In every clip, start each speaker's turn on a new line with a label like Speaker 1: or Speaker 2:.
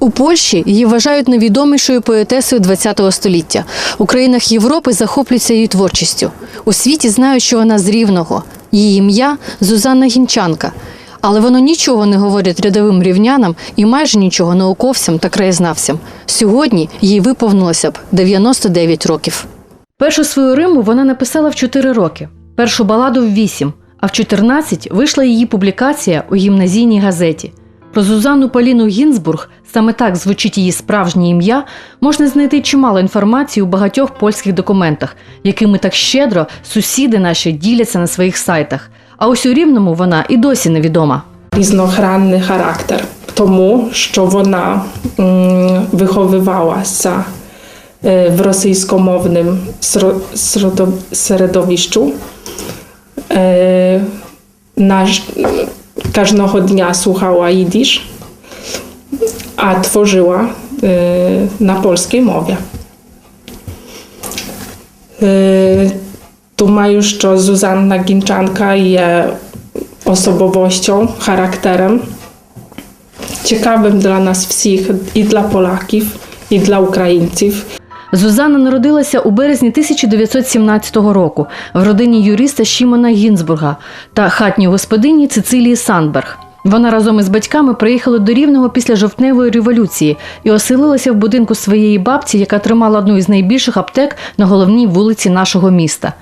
Speaker 1: У Польщі її вважають найвідомішою поетесою ХХ століття. У країнах Європи захоплюються її творчістю. У світі знають, що вона з рівного. Її ім'я Зузанна Гінчанка. Але воно нічого не говорить рядовим рівнянам і майже нічого науковцям та краєзнавцям. Сьогодні їй виповнилося б 99 років. Першу свою риму вона написала в 4 роки, першу баладу в 8, а в 14 вийшла її публікація у гімназійній газеті. Про Зузанну Поліну Гінзбург, саме так звучить її справжнє ім'я, можна знайти чимало інформації у багатьох польських документах, якими так щедро сусіди наші діляться на своїх сайтах. А ось у Рівному вона і досі невідома.
Speaker 2: різногранний характер, тому що вона виховувалася е, в російськомовним середовищу. Е, Наш, każdego dnia słuchała jidysz, a tworzyła y, na polskiej mowie. Y, tu ma już, że Zuzanna Ginczanka je osobowością, charakterem ciekawym dla nas wszystkich i dla Polaków, i dla Ukraińców.
Speaker 1: Зузанна народилася у березні 1917 року в родині юриста Шімона Гінзбурга та хатньої господині Цицилії Сандберг. Вона разом із батьками приїхала до Рівного після жовтневої революції і оселилася в будинку своєї бабці, яка тримала одну із найбільших аптек на головній вулиці нашого міста.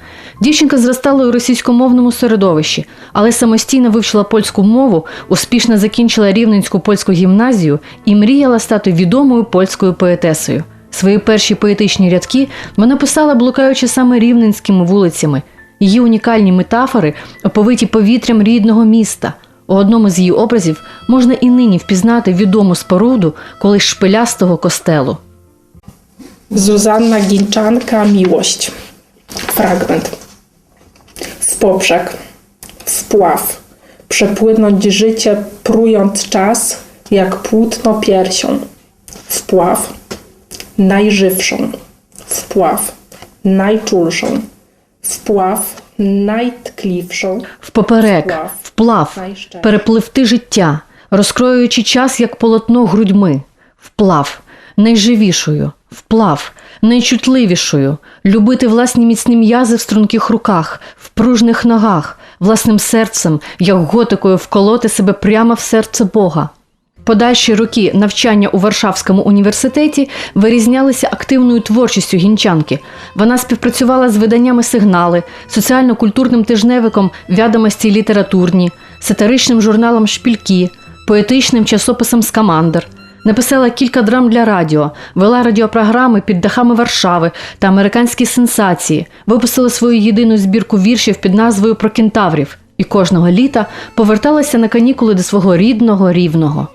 Speaker 1: Дівчинка зростала у російськомовному середовищі, але самостійно вивчила польську мову, успішно закінчила Рівненську польську гімназію і мріяла стати відомою польською поетесою. Свої перші поетичні рядки вона писала, блукаючи саме рівненськими вулицями. Її унікальні метафори оповиті повітрям рідного міста. У одному з її образів можна і нині впізнати відому споруду колись шпилястого костелу.
Speaker 2: Zuzanna Ginczanka Miłość. Fragment. W poprzek, wpław, przepłynąć życie, prując czas, jak płótno piersią. Wpław, najżywszą. Wpław, najczulszą. Wpław, najtkliwszą.
Speaker 1: Впоперек, вплав, перепливти життя, розкроюючи час, як полотно грудьми, вплав, найживішою, вплав, найчутливішою, любити власні міцні м'язи в струнких руках, в пружних ногах, власним серцем, як готикою вколоти себе прямо в серце Бога. Подальші роки навчання у Варшавському університеті вирізнялися активною творчістю гінчанки. Вона співпрацювала з виданнями сигнали, соціально-культурним тижневиком «Вядомості літературні, сатиричним журналом Шпільки, поетичним часописом Скамандер. Написала кілька драм для радіо, вела радіопрограми під дахами Варшави та американські сенсації, випустила свою єдину збірку віршів під назвою Про кентаврів і кожного літа поверталася на канікули до свого рідного рівного.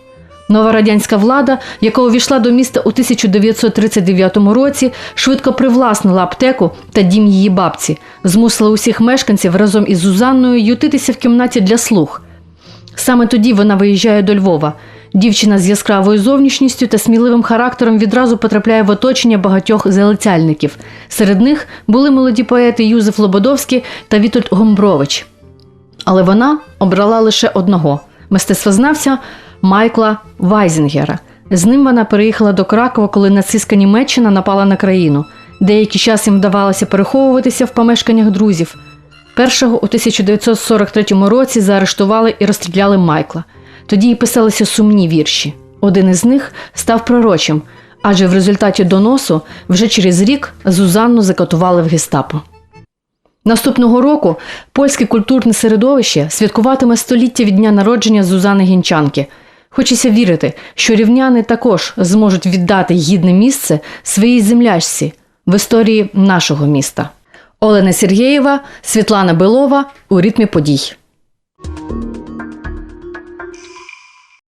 Speaker 1: Нова радянська влада, яка увійшла до міста у 1939 році, швидко привласнила аптеку та дім її бабці, змусила усіх мешканців разом із Зузанною ютитися в кімнаті для слуг. Саме тоді вона виїжджає до Львова. Дівчина з яскравою зовнішністю та сміливим характером відразу потрапляє в оточення багатьох залицяльників. Серед них були молоді поети Юзеф Лободовський та Вітольд Гомбрович. Але вона обрала лише одного мистецтвознавця Майкла Вайзінгера. З ним вона переїхала до Кракова, коли нацистська Німеччина напала на країну. Деякий час їм вдавалося переховуватися в помешканнях друзів. Першого у 1943 році заарештували і розстріляли Майкла. Тоді й писалися сумні вірші. Один із них став пророчим, адже в результаті доносу вже через рік Зузанну закатували в гестапо. Наступного року польське культурне середовище святкуватиме століття від дня народження Зузани Гінчанки. Хочеться вірити, що рівняни також зможуть віддати гідне місце своїй землячці в історії нашого міста. Олена Сергєєва, Світлана Белова у ритмі подій.